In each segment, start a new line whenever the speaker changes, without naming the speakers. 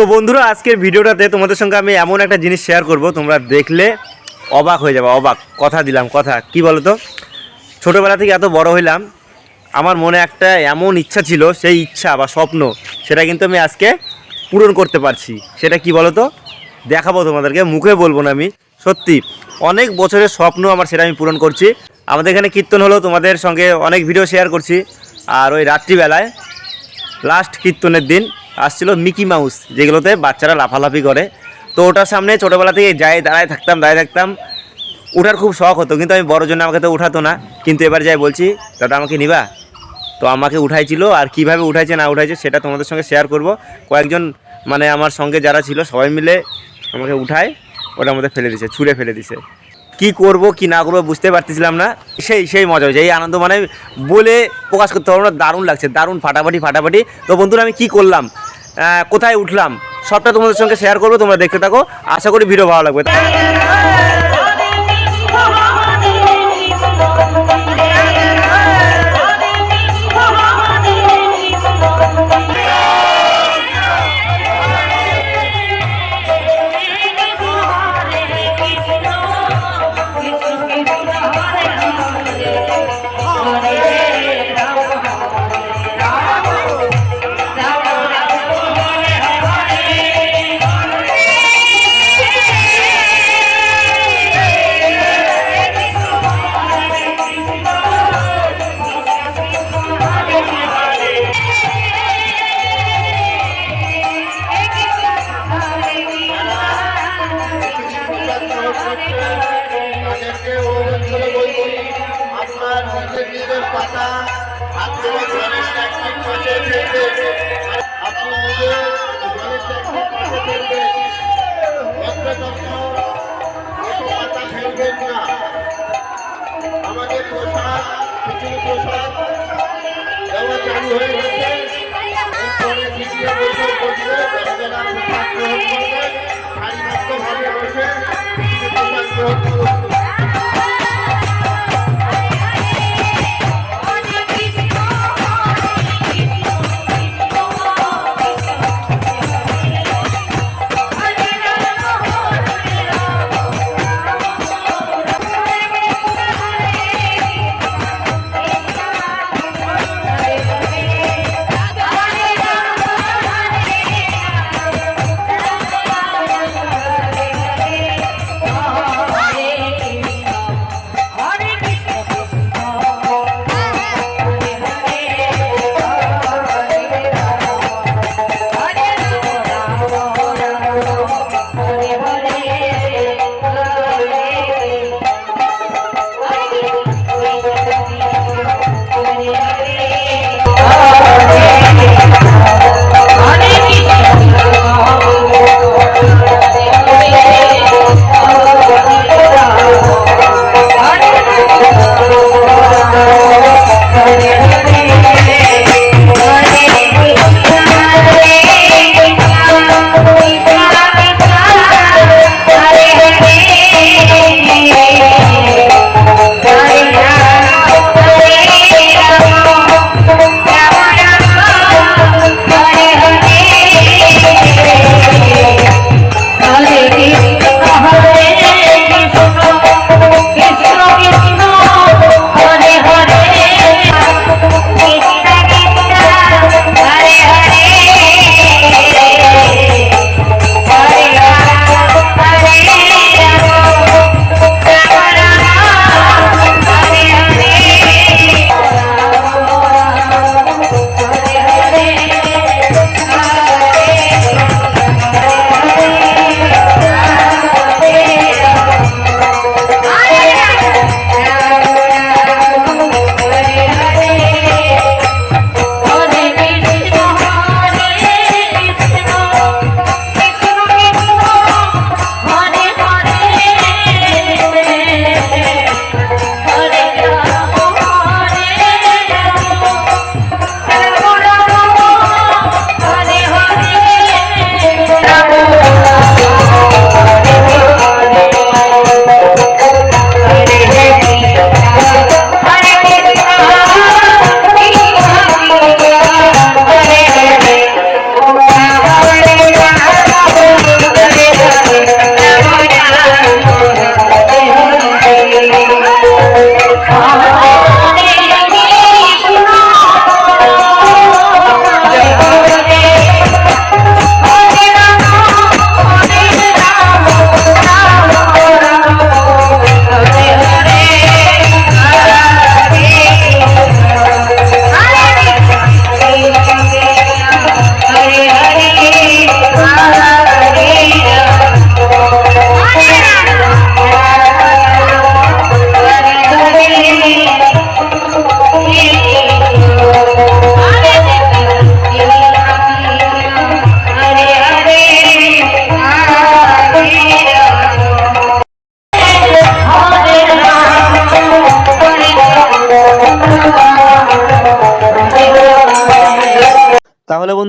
তো বন্ধুরা, আজকের ভিডিওটাতে তোমাদের সঙ্গে আমি এমন একটা জিনিস শেয়ার করব, তোমরা দেখলে অবাক হয়ে যাবে, অবাক। কথা দিলাম, কথা। কি বলো তো ছোটোবেলা থেকে এত বড় হইলাম, আমার মনে একটা এমন ইচ্ছা ছিল, সেই ইচ্ছা বা স্বপ্ন, সেটা কিন্তু আমি আজকে পূরণ করতে পারছি। সেটা কি বলো তো দেখাবো তোমাদেরকে, মুখে বলব না আমি, সত্যি। অনেক বছরের স্বপ্ন আমার, সেটা আমি পূরণ করছি। আমাদের এখানে কীর্তন হলো, তোমাদের সঙ্গে অনেক ভিডিও শেয়ার করছি। আর ওই রাত্রিবেলায় লাস্ট কীর্তনের দিন আসছিল মিকি মাউস, যেগুলোতে বাচ্চারা লাফালাফি করে। তো ওটার সামনে ছোটোবেলা থেকে যাই দাঁড়ায় থাকতাম দাঁড়ায় থাকতাম। ওঠার খুব শখ হতো, কিন্তু আমি বড় জন্য আমাকে তো উঠাতো না। কিন্তু এবার যাই বলছি, দাদা, আমাকে নিবা? তো আমাকে উঠাইছিল, আর কীভাবে উঠাইছে, না উঠাইছে, সেটা তোমাদের সঙ্গে শেয়ার করব। কয়েকজন মানে আমার সঙ্গে যারা ছিল, সবাই মিলে আমাকে উঠায় ওটার মধ্যে ফেলে দিছে, ছুঁড়ে ফেলে দিছে। কি করব, কি না করব বুঝতে পারতেছিলাম না। সেই সেই মজা হয়েছে, এই আনন্দ মানে বলে প্রকাশ করতে পারব না, দারুণ লাগছে, দারুণ ফাটাফাটি ফাটাফাটি। তো বন্ধুরা, আমি কি করলাম? কোথায় উঠলাম সবটা তোমাদের সঙ্গে শেয়ার করব, তোমরা দেখতে থাকো। আশা করি ভিডিও ভালো লাগবে।
আপনার নিজের পাতা থেকে জলের ট্যাঙ্কির পাশে ফেলবে আপনি নিজে জলের ট্যাঙ্কির পাশে ফেলবে পাতা ফেলবেন না। আমাদের প্রসাদ খিচুড়ি প্রসাদ চালু হয়ে গেছে।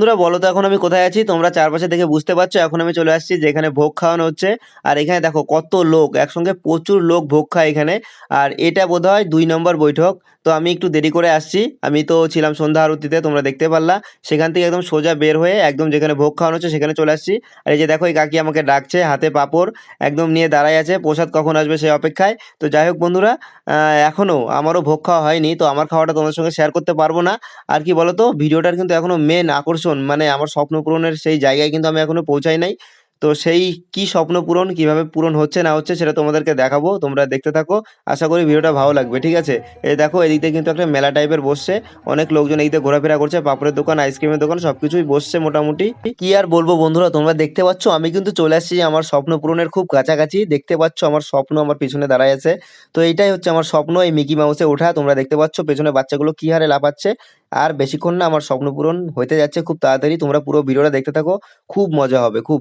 বন্ধুরা বলো তো এখন আমি কোথায় আছি? তোমরা চারপাশে দেখে বুঝতে পারছ এখন আমি চলে আসছি যেখানে ভোগ খাওয়ানো হচ্ছে। আর এখানে দেখো কত লোক একসঙ্গে প্রচুর লোক ভোগ খায় এখানে। আর এটা বোধহয় দুই নম্বর বৈঠক তো আমি একটু দেরি করে আসছি। আমি তো ছিলাম সন্ধ্যা আরতিতে তোমরা দেখতে পারলা। সেখান থেকে একদম সোজা বের হয়ে একদম যেখানে ভোগ খাওয়ানো হচ্ছে সেখানে চলে আসছি। আর এই যে দেখো এই কাকি আমাকে ডাকছে হাতে পাপড় একদম নিয়ে দাঁড়ায় আছে। প্রসাদ কখন আসবে সেই অপেক্ষায়। তো যাই হোক বন্ধুরা আহ, এখনও আমারও ভোগ খাওয়া হয়নি তো আমার খাওয়াটা তোমাদের সঙ্গে শেয়ার করতে পারব না। আর কি বলতো ভিডিওটার কিন্তু এখনও মেন আকর্ষণ মানে আমার স্বপ্ন পূরণের সেই জায়গায় কিন্তু আমি এখনও পৌঁছাই নাই। তো সেই কি স্বপ্ন পূরণ, কীভাবে পূরণ হচ্ছে না হচ্ছে সেটা তোমাদেরকে দেখাবো, তোমরা দেখতে থাকো। আশা করি ভিডিওটা ভালো লাগবে, ঠিক আছে? এই দেখো, এদিকে কিন্তু একটা মেলা টাইপের বসছে। অনেক লোকজন এদিকে ঘোরাফেরা করছে, পাপড়ের দোকান আইসক্রিমের দোকান, সবকিছুই বসছে মোটামুটি। কি আর বলব বন্ধুরা, তোমরা দেখতে পাচ্ছ, আমি কিন্তু চলে আসছি আমার স্বপ্ন পূরণের খুব কাছাকাছি। দেখতে পাচ্ছ আমার স্বপ্ন আমার পিছনে দাঁড়ায় আছে। তো এইটাই হচ্ছে আমার স্বপ্ন, এই মিকি মাউসে ওঠা। তোমরা দেখতে পাচ্ছ পেছনে বাচ্চাগুলো কি হারে লাফাচ্ছে। আর বেশিক্ষণ না, আমার স্বপ্ন পূরণ হতে যাচ্ছে। খুব তাড়াতাড়ি তোমরা পুরো ভিডিওটা দেখতে থাকো। খুব মজা হবে, খুব।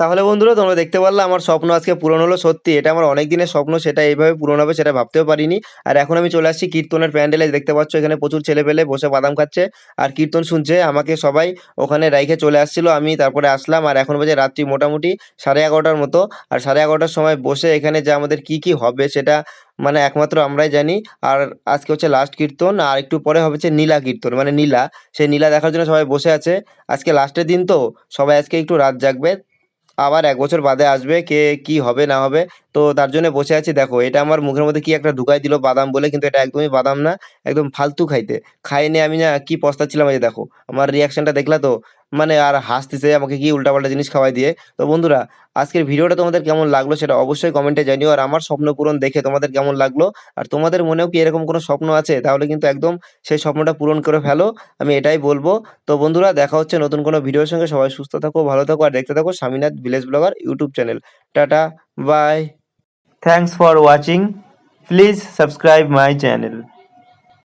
তাহলে
বন্ধুরা, তোমরা দেখতে পারলে আমার স্বপ্ন আজকে পূরণ হলো সত্যি। এটা আমার অনেক দিনের স্বপ্ন, সেটা এইভাবে পূরণ হবে সেটা ভাবতেও পারিনি। আর এখন আমি চলে আসছি কীর্তনের প্যান্ডেলে। দেখতে পাচ্ছ, এখানে প্রচুর ছেলে পেলে বসে বাদাম খাচ্ছে আর কীর্তন শুনছে। আমাকে সবাই ওখানে রাইখে চলে আসছিল, আমি তারপরে আসলাম আর এখন বাজে রাত্রি মোটামুটি সাড়ে এগারোটার মতো। আর সাড়ে এগারোটার সময় বসে এখানে যে আমাদের কি কি হবে সেটা মানে একমাত্র আমরাই জানি। আর আজকে হচ্ছে লাস্ট কীর্তন আর একটু পরে হবে হচ্ছে নীলা কীর্তন মানে নীলা। সেই নীলা দেখার জন্য সবাই বসে আছে। আজকে লাস্টের দিন তো, সবাই আজকে একটু রাত জাগবে। আবার এক বছর বাদে আসবে কে কি হবে না হবে। তো তার জন্য বসে আছি। দেখো, এটা আমার মুখের মধ্যে কি একটা ঢুকাই দিল বাদাম বলে, কিন্তু এটা একদমই বাদাম না, একদম ফালতু খাইতে। খাইনি আমি না কি পস্তাচ্ছিলাম এই দেখো, আমার রিয়াকশনটা দেখলা তো মানে আর হাসতেছে, আমাকে কি উল্টাপাল্টা জিনিস খাওয়াই দিয়ে। তো বন্ধুরা, আজকের ভিডিওটা তোমাদের কেমন লাগল সেটা অবশ্যই কমেন্টে জানিও। আর আমার স্বপ্ন পূরণ দেখে তোমাদের কেমন লাগল? আর তোমাদের মনেও কি এরকম কোনো স্বপ্ন আছে? তাহলে কিন্তু একদম সেই স্বপ্নটা পূরণ করে ফেলো। আমি এটাই বলব। তো বন্ধুরা, দেখা হচ্ছে নতুন কোনো ভিডিওর সঙ্গে। সবাই সুস্থ থাকো, ভালো থাকো, আর দেখতে থাকো Swaminath village blogger YouTube channel. Tata, bye. Thanks for watching please subscribe my channel